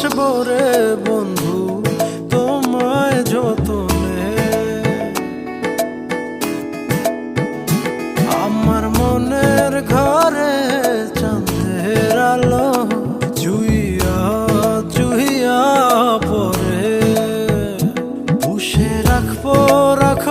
বসবরে বন্ধু, তোমায় যতনে। আমার মনের ঘরে চন্দ্রের আলো জুইয়া জুইয়া পরে বসে রাখব রাখ